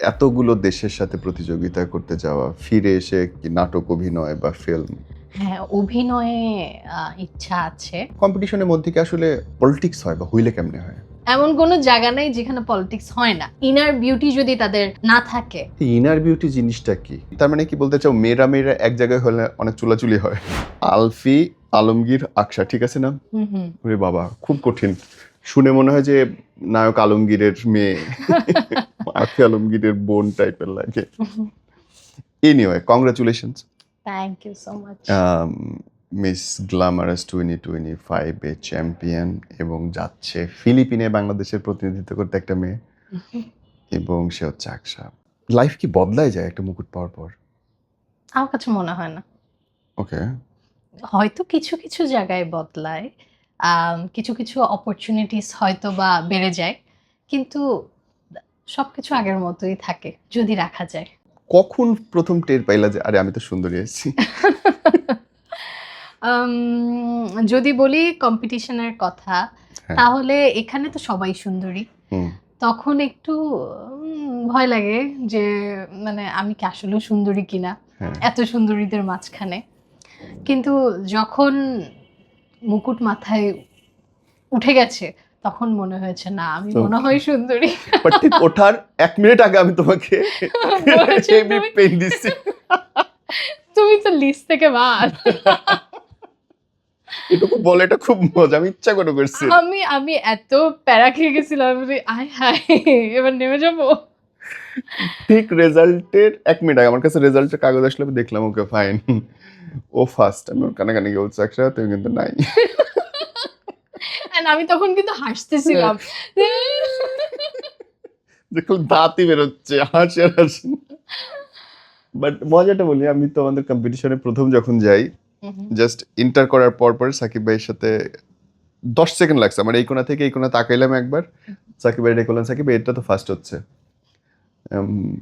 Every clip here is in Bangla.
এতগুলো দেশের সাথে প্রতিযোগিতা করতে যাওয়া ফিরে এসে কি নাটক অভিনয় বা ফিল্ম হ্যাঁ অভিনয়ে ইচ্ছা আছে। কম্পিটিশনের মধ্যে কি আসলে পলিটিক্স হয় বা হইলে কেমনে হয়? এমন কোনো জায়গা নাই যেখানে পলিটিক্স হয় না। ইনার বিউটি যদি তাদের না থাকে। ইনার বিউটি জিনিসটা কি? তার মানে কি বলতে চাও মেয়েরা মেয়েরা এক জায়গায় হলে অনেক চুলাচুলি হয়। আলফি আলমগীর আকশা ঠিক আছে না? হুম হুম। ওরে বাবা খুব কঠিন। শুনে মনে হয় যে নায়ক আলমগীরের মেয়ে। আখি আলমগীরের বোন টাইপের লাগে। Anyway congratulations thank you so much miss glamorous twenty twenty ফাইভে চ্যাম্পিয়ন এবং যাচ্ছে ফিলিপিনে বাংলাদেশের প্রতিনিধিত্ব করতে একটা মেয়ে। এবং সে হচ্ছে আকশা লাইফ কি বদলায় যায় একটা মুকুট পাওয়ার পর? আমার কাছে মনে হয় না। ওকে হয়তো কিছু কিছু জায়গায় বদলায়। কিছু কিছু অপরচুনিটিস হয়তো বা বেড়ে যায়। কিন্তু সবকিছু আগের মতোই থাকে যদি রাখা যায়। কখন প্রথম টের পাইলা যে আরে আমি তো সুন্দরী এসেছি যদি বলি কম্পিটিশনের কথা হ্যাঁ। তাহলে এখানে তো সবাই সুন্দরী। তখন একটু ভয় লাগে যে মানে আমি কি আসলেও সুন্দরী কিনা হ্যাঁ। এত সুন্দরীদের মাঝখানে। কিন্তু যখন মুকুট মাথায় উঠে গেছে তখন মনে হয়েছে না আমি মনে হয় সুন্দরী। বাট ঠিক ওঠার এক মিনিট আগে আমি তোমাকে হেভি তুমি- পেন দিচ্ছি তুমি তো লিস্ট থেকে বাদ এটুকু বলে এটা খুব মজা আমি ইচ্ছা করে করছি আমি আমি এত প্যারা খেয়ে গেছিলাম আমি আয় হায় এবার নেমে যাব? ঠিক রেজাল্টের এক মিনিট আগে আমার কাছে রেজাল্টের কাগজ আসলে আমি দেখলাম ওকে ফাইন ও ফার্স্ট আমি ওর কানে কানে গিয়ে বলছি একসাথে তুমি কিন্তু নাই। আমি তখন কিন্তু হাসতেছিলাম। দেখলাম দাঁতই বেরোচ্ছে হাসি আর হাসি বাট মজাটা বলি আমি তো আমাদের কম্পিটিশনে প্রথম যখন যাই জাস্ট ইন্টার করার পর পর সাকিব ভাইয়ের সাথে দশ সেকেন্ড লাগছে। আমার এই কোনা থেকে এই কোনা তাকাইলাম একবার। সাকিব ভাই ডেকে বললেন সাকিব এটা তো ফার্স্ট হচ্ছে।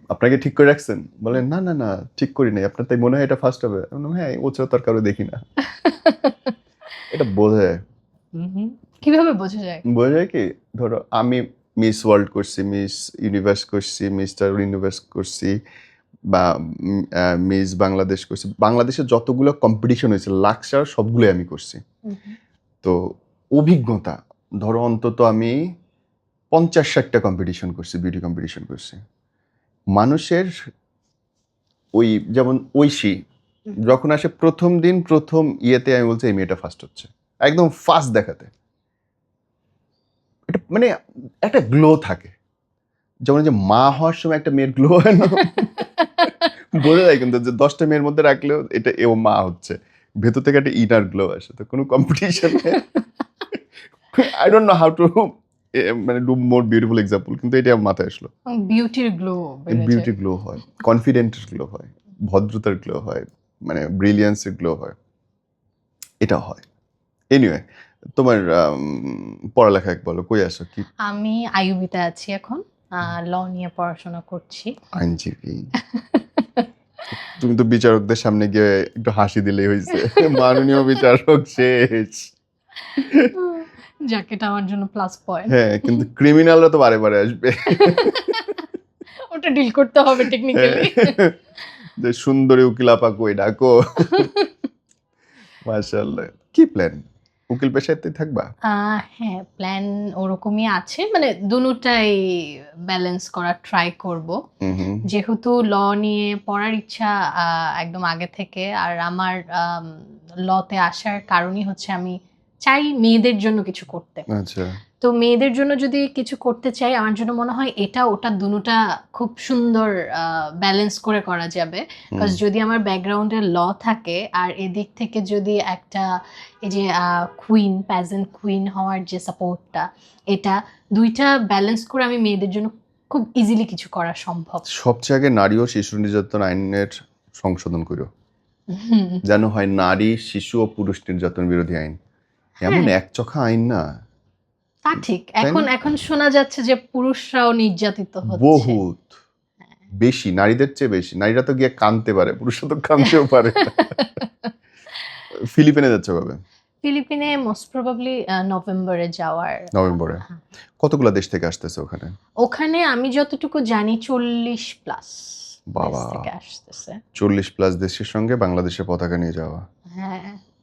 আপনাকে ঠিক করে রাখছেন? বলেন না না না ঠিক করি নাই। আপনার তাই মনে হয় এটা ফার্স্ট হবে? বললাম, হ্যাঁ ও ছাড়া তো আর কারও দেখি না। এটা বোঝা যায় হুম, হুম। কীভাবে বোঝা যায়? বোঝা যায় কি? ধরো আমি মিস ওয়ার্ল্ড করছি মিস ইউনিভার্স করছি মিস্টার ইউনিভার্স করছি বা মিস বাংলাদেশ করছি। বাংলাদেশের যতগুলো কম্পিটিশন হয়েছে লাক্সার সবগুলোই আমি করছি। তো অভিজ্ঞতা ধরো অন্তত আমি পঞ্চাশ ষাটটা কম্পিটিশন করছি বিউটি কম্পিটিশন করছি। মানুষের ওই যেমন ঐশী যখন আসে প্রথম দিন প্রথম ইয়েতে আমি বলছি এই মেয়েটা ফার্স্ট হচ্ছে। একদম ফার্স্ট দেখাতে। এটা মানে একটা গ্লো থাকে। যেমন যে মা হওয়ার সময় একটা মেয়ের গ্লো হয় না? বোঝা যায় কিন্তু যে দশটা মেয়ের মধ্যে রাখলেও এটা এও মা হচ্ছে। ভেতর থেকে একটা ইনার গ্লো আসে তো কোনো কম্পিটিশনে I don't know how to মানে ডু মোর বিউটিফুল এক্সাম্পল কিন্তু এটা আমার মাথায় আসলো। বিউটির গ্লো বিউটি গ্লো হয় কনফিডেন্টের গ্লো হয় ভদ্রতার গ্লো হয় মানে ব্রিলিয়ান্সের গ্লো হয়। এটা হয়। এনিওয়ে তোমার পড়ালেখা এক বলো কই আসো কি? আমি আইউবিতে আছি এখন ল নিয়ে পড়াশোনা করছি। আইনজীবী। তুমি তো বিচারকদের সামনে গিয়ে একটু হাসি দিলেই হয়েছে। মাননীয় বিচারক শেষ জ্যাকেট আমার জন্য প্লাস পয়েন্ট হ্যাঁ কিন্তু ক্রিমিনালরা তো বারে বারে আসবে। ওটা ডিল করতে হবে টেকনিক্যালি। যে সুন্দরী উকিল আপা কই ডাকো? মাশাআল্লাহ। কি প্ল্যান উকিল পেশাতে থাকবা? হ্যাঁ প্ল্যান ওরকমই আছে। মানে দুটোটাই ব্যালেন্স করা ট্রাই করব। যেহেতু ল নিয়ে পড়ার ইচ্ছা একদম আগে থেকে। আর আমার লতে আসার কারণই হচ্ছে আমি চাই মেয়েদের জন্য কিছু করতে। আচ্ছা। তো মেয়েদের জন্য যদি কিছু করতে চাই আমার জন্য মনে হয় এটা ওটা দুটা খুব সুন্দর ব্যালেন্স করে করা যাবে। বিকজ যদি আমার ব্যাকগ্রাউন্ডে ল থাকে আর এদিক থেকে যদি একটা এই যে কুইন প্যাজেন্ট কুইন হওয়ার যে সাপোর্টটা এটা দুইটা ব্যালেন্স করে আমি মেয়েদের জন্য খুব ইজিলি কিছু করা সম্ভব। সবচেয়ে আগে নারী ও শিশু নির্যাতন আইনের সংশোধন করো যেন হয় নারী শিশু ও পুরুষ নির্যাতন বিরোধী আইন। এমন হ্যাঁ। একচখা আইন না। তা ঠিক। এখন এখন শোনা যাচ্ছে যে পুরুষরাও নির্যাতিত হচ্ছে। বহুত। বেশি নারীদের চেয়ে বেশি। নারীরা তো গিয়ে কানতে পারে পুরুষরা তো কানতেও পারে। ফিলিপিনে যাচ্ছে কবে? ফিলিপিনে মোস্ট প্রবাবলি নভেম্বরে যাওয়ার নভেম্বরে। হ্যাঁ। কতগুলো দেশ থেকে আসতেছে ওখানে? ওখানে আমি যতটুকু জানি চল্লিশ প্লাস বাবা। আসতেছে। চল্লিশ প্লাস দেশের সঙ্গে বাংলাদেশের পতাকা নিয়ে যাওয়া। হ্যাঁ।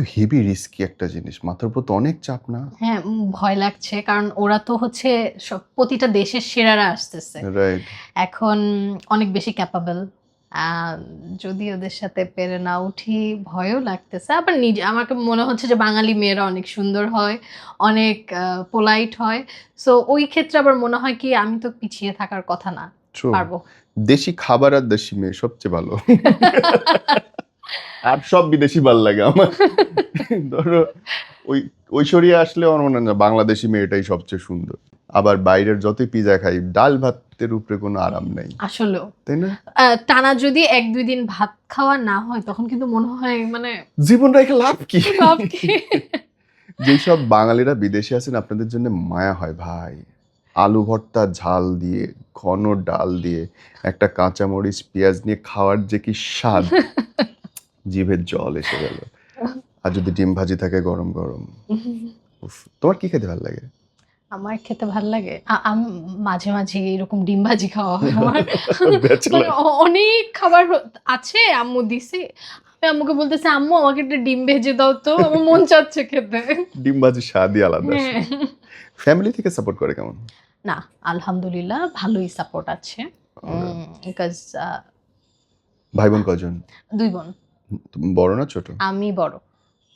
তো হেভি রিস্কি একটা জিনিস। মাথার উপর তো অনেক চাপ না? হ্যাঁ ভয় লাগছে। কারণ ওরা তো হচ্ছে সব প্রতিটা দেশের সেরারা আসতেছে। রাইট এখন অনেক বেশি ক্যাপাবল যদি ওদের সাথে পেরে না উঠি ভয়ও লাগতেছে। আবার নিজে আমাকে মনে হচ্ছে যে বাঙালি মেয়েরা অনেক সুন্দর হয় অনেক পোলাইট হয়। সো ওই ক্ষেত্রে আবার মনে হয় কি আমি তো পিছিয়ে থাকার কথা না। পারব। দেশি খাবার আর দেশি মেয়ে সবচেয়ে ভালো। আর সব বিদেশি ভালো লাগে আমার। ধরো ওই ঐশ্বরিয়া আসলে আমার মনে হয় না বাংলাদেশি মেয়েটাই সবচেয়ে সুন্দর। আবার বাইরের যতই পিজা খাই ডাল ভাতের উপরে কোনো আরাম নেই। আসলেও। তাই না? টানা যদি এক দুই দিন ভাত খাওয়া না হয় তখন কিন্তু মনে হয় মানে জীবন রেখে লাভ কি? সব কি? যেসব বাঙালিরা বিদেশে আছেন আপনাদের জন্য মায়া হয় ভাই। আলু ভর্তা ঝাল দিয়ে ঘন ডাল দিয়ে একটা কাঁচামরিচ পেঁয়াজ নিয়ে খাওয়ার যে কি স্বাদ। জিভের জল এসে গেল। আর যদি ডিম ভাজি থাকে গরম গরম। তোমার কি খেতে ভালো লাগে? আমার খেতে ভালো লাগে? আমি মাঝে মাঝে এরকম ডিম ভাজি খাওয়া হয় আমার। মানে অনেক খাবার আছে আম্মু দিছে। আমি আম্মুকে বলতেছে আম্মু আমাকে একটা ডিম ভেজে দাও তো আমার মন চাচ্ছে খেতে। ডিম ভাজি স্বাদই আলাদা। ফ্যামিলি থেকে সাপোর্ট করে কেমন? না আলহামদুলিল্লাহ ভালোই সাপোর্ট আছে। বিকজ ভাই বোন কজন দুই বোন। তুমি বড় না ছোট? আমি বড়।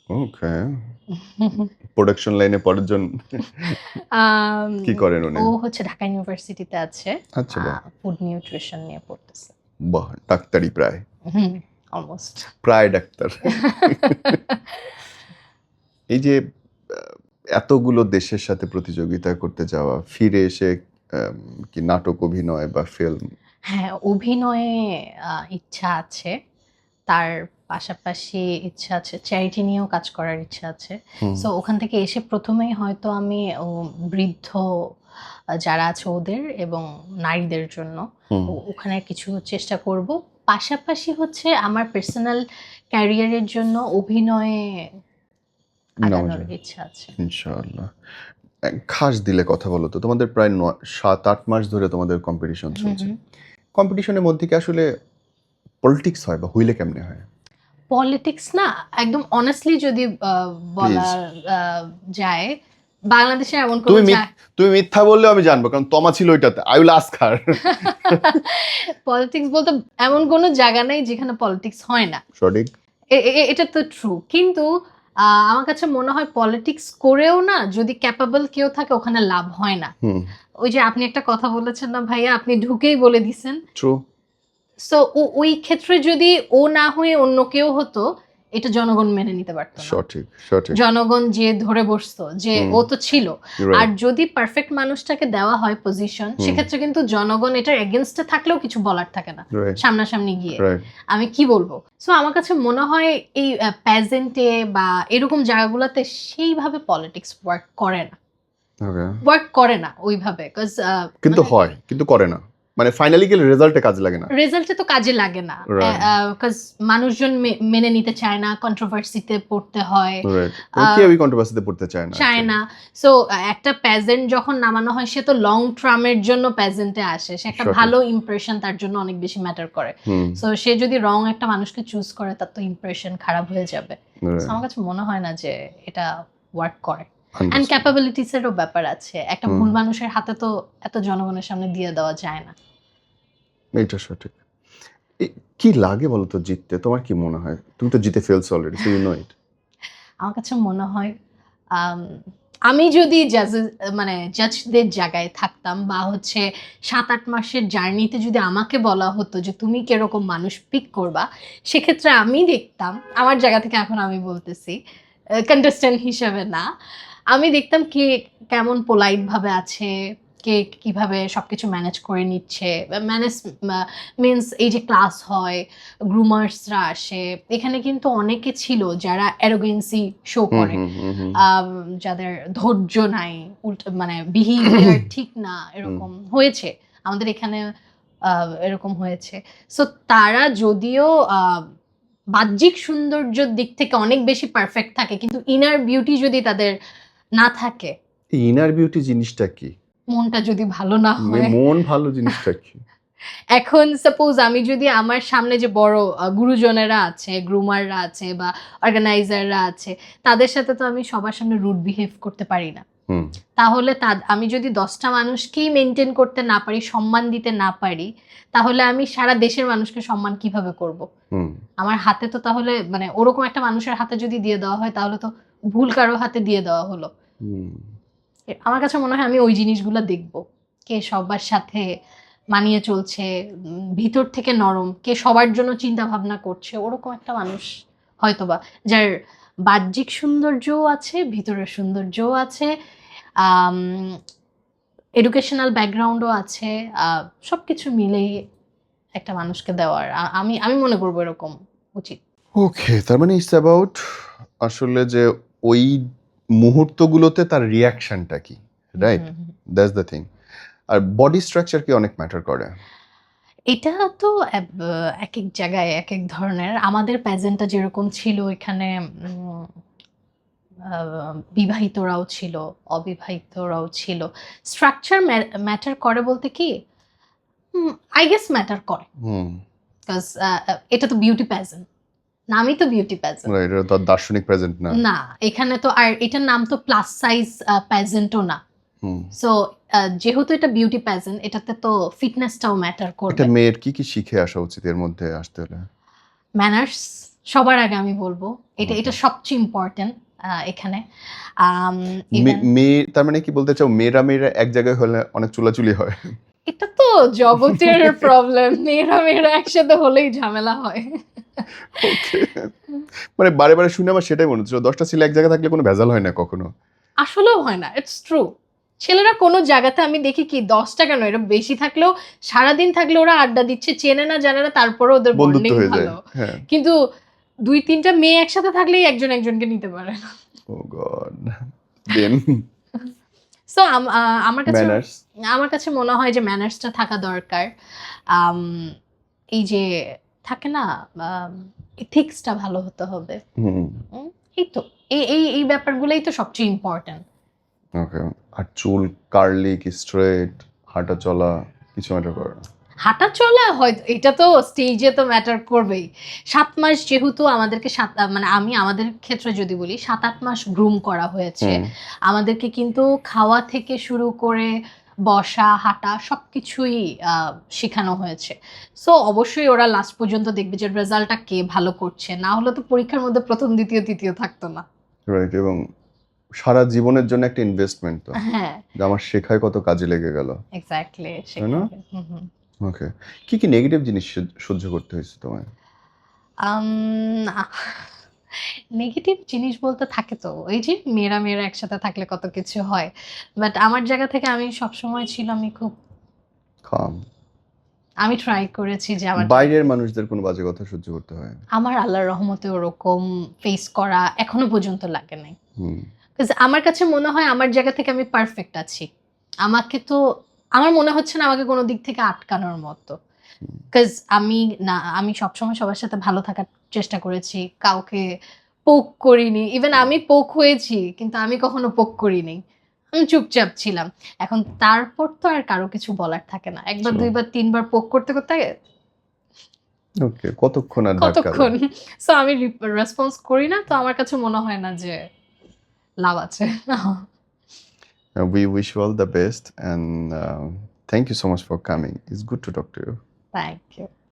ওকে। প্রোডাকশন লাইনে পরের জন আম, কি করেন উনি? ও হচ্ছে ঢাকা ইউনিভার্সিটিতে আছে। আচ্ছা ফুড নিউট্রিশন নিয়ে পড়তেছে। বাহ ডাক্তারি প্রায়। হুম অলমোস্ট প্রায় ডাক্তার। এই যে এতগুলো দেশের সাথে প্রতিযোগিতা করতে যাওয়া ফিরে এসে কি নাটক অভিনয় বা ফিল্ম হ্যাঁ অভিনয়ে ইচ্ছা আছে। তার পাশাপাশি ইচ্ছা আছে চ্যারিটি নিয়েও কাজ করার ইচ্ছা আছে। সো ওখান থেকে এসে প্রথমেই হয়তো আমি বৃদ্ধ যারা আছে ওদের এবং নারীদের জন্য ওখানে কিছু চেষ্টা করব। পাশাপাশি হচ্ছে আমার পার্সোনাল ক্যারিয়ারের জন্য অভিনয়ে আগানোর ইচ্ছা আছে। ইনশাআল্লাহ। খাস দিলে কথা বলো তো তোমাদের প্রায় সাত আট মাস ধরে তোমাদের কম্পিটিশন চলছে। কম্পিটিশনের মধ্যে কি আসলে পলিটিক্স হয় বা হইলে কেমনে হয়? পলিটিক্স না একদম অনেস্টলি যদি বলা যায় বাংলাদেশে এমন কোনো তুমি মিথ্যা বললেও আমি জানব কারণ তমা ছিল ওইটাতে। I will ask her politics বলতে এমন কোনো জায়গা নেই যেখানে পলিটিক্স হয় না। সঠিক এটা তো ট্রু কিন্তু আমার কাছে মনে হয় পলিটিক্স করেও না যদি ক্যাপাবল কেউ থাকে ওখানে লাভ হয় না। ওই যে আপনি একটা কথা বলেছেন না ভাইয়া আপনি ঢুকেই বলে দিছেন। ট্রু সো ওই ক্ষেত্রে যদি ও না হয়ে অন্য কেউ হতো এটা জনগণ মেনে নিতে পারতো সঠিক সঠিক। জনগণ যে ধরে বসতো যে ও তো ছিল। আর যদি পারফেক্ট মানুষটাকে দেওয়া হয় পজিশন সেক্ষেত্রে কিন্তু জনগণ এটার এগেনস্টে থাকলেও কিছু বলার থাকে না সামনাসামনি গিয়ে। আমি কি বলব? সো আমার কাছে মনে হয় এই প্যাজেন্টে বা এরকম জায়গাগুলোতে সেইভাবে পলিটিক্স ওয়ার্ক করে না। ওয়ার্ক করে না ওইভাবে কিন্তু হয় কিন্তু করে না। মানে ফাইনালি গেলে রেজাল্টে কাজে লাগে না। রেজাল্টে তো কাজে লাগে না. বিকজ মানুষজন মেনে নিতে চায় না কন্ট্রোভার্সিতে পড়তে হয়। কেউ এই কন্ট্রোভার্সিতে পড়তে চায় না চায় না। সো একটা প্যাজেন্ট যখন নামানো হয় সে তো লং টার্মের জন্য প্যাজেন্টে আসে। সে একটা ভালো ইমপ্রেশন তার জন্য অনেক বেশি ম্যাটার করে। সো সে যদি রং একটা মানুষকে চুজ করে তার তো ইমপ্রেশন খারাপ হয়ে যাবে। আমার কাছে মনে হয় না যে এটা ওয়ার্ক করে। And Understood. ক্যাপাবিলিটিস এরও ব্যাপার আছে। একটা ভুল মানুষের হাতে তো এত জনগণের সামনে দিয়ে দেওয়া যায় না। এইটা সঠিক। কি লাগে বলো তো জিততে? তোমার কি মনে হয়? তুমি তো জিতে ফেলছো already so you know it আমার কাছে মনে হয়, আমি যদি জাজ মানে জাজদের জায়গায় থাকতাম বা হচ্ছে সাত আট মাসের জার্নিতে যদি আমাকে বলা হতো যে তুমি কীরকম মানুষ পিক করবা, সেক্ষেত্রে আমি দেখতাম, আমার জায়গা থেকে এখন আমি বলতেছি কন্টেস্ট্যান্ট হিসেবে না, আমি দেখতাম কে কেমন পোলাইট ভাবে আছে কে কীভাবে সবকিছু ম্যানেজ করে নিচ্ছে? ম্যানেজ মিনস এই যে ক্লাস হয় গ্রুমার্সরা আসে এখানে কিন্তু অনেকে ছিল যারা অ্যারোগেন্সি শো করে। যাদের ধৈর্য নাই উল্টো মানে বিহেভিয়ার ঠিক না এরকম হয়েছে। আমাদের এখানে এরকম হয়েছে। সো তারা যদিও বাহ্যিক সৌন্দর্যের দিক থেকে অনেক বেশি পারফেক্ট থাকে কিন্তু ইনার বিউটি যদি তাদের না থাকে। ইনার বিউটি জিনিসটা কি? মনটা যদি ভালো না হয়। মন ভালো জিনিসটা কি? এখন সাপোজ আমি যদি আমার সামনে যে বড় গুরুজনেরা আছে গ্রুমাররা আছে বা অর্গানাইজাররা আছে তাদের সাথে তো আমি সবার সামনে রুট বিহেভ করতে পারি না। তাহলে আমি যদি দশটা মানুষকেই মেনটেন করতে না পারি সম্মান দিতে না পারি তাহলে আমি সারা দেশের মানুষকে সম্মান কীভাবে করব? আমার হাতে তো তাহলে মানে ওরকম একটা মানুষের হাতে যদি দিয়ে দেওয়া হয় তাহলে তো ভুল কারও হাতে দিয়ে দেওয়া হলো। আমার কাছে মনে হয় আমি ওই জিনিসগুলো দেখব। কে সবার সাথে মানিয়ে চলছে, ভিতর থেকে নরম, কে সবার জন্য চিন্তা ভাবনা করছে, ওরকম একটা মানুষ হয়তোবা, যার বাহ্যিক সৌন্দর্যও আছে, ভিতরের সৌন্দর্যও আছে এডুকেশনাল ব্যাকগ্রাউন্ডও আছে সব কিছু মিলেই একটা মানুষকে দেওয়ার আমি আমি মনে করব এরকম উচিত। ওকে তার মানে ইটস অ্যাবাউট আসলে যে ওই মুহূর্তগুলোতে তার রিয়াকশনটা কি রাইট। দ্যাটস দ্য থিং আর বডি স্ট্রাকচার কি অনেক ম্যাটার করে? এটা তো এক এক জায়গায় এক এক ধরনের। আমাদের প্যাজেন্টটা যেরকম ছিল এখানে বিবাহিতরাও ছিল অবিবাহিতরাও ছিল। স্ট্রাকচার ম্যাটার করে বলতে কি আই গেস ম্যাটার করে। হুম। বিকজ এটা তো বিউটি প্যাজেন্ট নামই তো বিউটি প্যাজেন্ট এটা তো দার্শনিক প্রেজেন্ট না। না এখানে তো আর এটার নাম তো প্লাস সাইজ প্যাজেন্টও না। হুম। সো যেহেতু এটা বিউটি প্যাজেন্ট এটাতে তো ফিটনেসটাও ম্যাটার করবে। একটা মেয়ের কি কি শিখে আসা উচিত এর মধ্যে আসতে হলে? ম্যানার্স সবার আগে আমি বলব। এটা এটা সবচেয়ে ইম্পর্টেন্ট এখানে। মেয়ে তার মানে কি বলতে চাও? মেয়েরা মেয়েরা এক জায়গায় হলে অনেক চুলাচুলি হয়। এটা তো জগতের প্রবলেম মেয়েরা মেয়েরা একসাথে হলেই ঝামেলা হয়। মানে বারে বারে শুনে আমার সেটাই মনে হচ্ছে দশটা ছেলে এক জায়গায় থাকলে কোনো ভেজাল হয় না কখনো? আসলেও হয় না ইটস ট্রু ছেলেরা কোনো জায়গাতে আমি দেখি কি দশটা কেন? এরা বেশি থাকলেও সারাদিন থাকলে ওরা আড্ডা দিচ্ছে চেনে না জানে না তারপরে ওদের বন্ডিং ভালো। হ্যাঁ। কিন্তু দুই তিনটা মেয়ে একসাথে থাকলেই একজন একজনকে নিতে পারে না। ও গড দেন সো আমার কাছে আমার কাছে মনে হয় যে ম্যানার্সটা থাকা দরকার। এই যে থাকে না ইথিক্সটা ভালো হতে হবে। হুম। এই তো এই এই এই ব্যাপারগুলোই তো সবচেয়ে ইম্পর্টেন্ট ওকে আর চুল কার্লি কি স্ট্রেট হাঁটা চলা কিছু ম্যাটার করে না। হাঁটা চলা হয়তো এটা তো স্টেজে তো ম্যাটার করবেই। সাত মাস যেহেতু আমাদেরকে সাত মানে আমি আমাদের ক্ষেত্রে যদি বলি সাত আট মাস গ্রুম করা হয়েছে। আমাদেরকে কিন্তু খাওয়া থেকে শুরু করে বসা হাঁটা সব কিছুই শেখানো হয়েছে। সো অবশ্যই ওরা লাস্ট পর্যন্ত দেখবে যে রেজাল্টটা কে ভালো করছে। না হলে তো পরীক্ষার মধ্যে প্রথম দ্বিতীয় তৃতীয় থাকতো না। রাইট এবং সারা জীবনের জন্য একটা ইনভেস্টমেন্ট তো। হ্যাঁ। আমার শেখায় কত কাজে লেগে গেল। এক্স্যাক্টলি না? ওকে কি কি নেগেটিভ জিনিস সহ্য- করতে হয়েছে তোমায়? নেগেটিভ জিনিস বলতে থাকে তো ওই যে মেয়েরা মেয়েরা একসাথে থাকলে কত কিছু হয়। বাট আমার জায়গা থেকে আমি সবসময় ছিল আমি খুব খাম আমি ট্রাই করেছি যে আমার বাইরের মানুষদের কোনো বাজে কথা সহ্য করতে হয়? আমার আল্লাহর রহমতে ওরকম ফেস করা এখনও পর্যন্ত লাগে নাই। আমার কাছে মনে হয় আমার জায়গা থেকে আমি পারফেক্ট আছি। আমাকে তো আমার মনে হচ্ছে না আমাকে কোনো দিক থেকে আটকানোর মতো। বিকজ আমি না আমি সবসময় সবার সাথে ভালো থাকার চেষ্টা করেছি কাউকে পোক করিনি। ইভেন আমি পোক হয়েছি কিন্তু আমি কখনো পোক করিনি। আমি চুপচাপ ছিলাম। এখন তারপর তো আর কারও কিছু বলার থাকে না। একবার দুইবার তিনবার পোক করতে করতে ওকে কতক্ষণ আর কতক্ষণ? সো আমি রেসপন্স করি না তো আমার কাছে মনে হয় না যে লাভ আছে। We wish you all the best and uh, thank you so much for coming. It's good to talk to you. Thank you.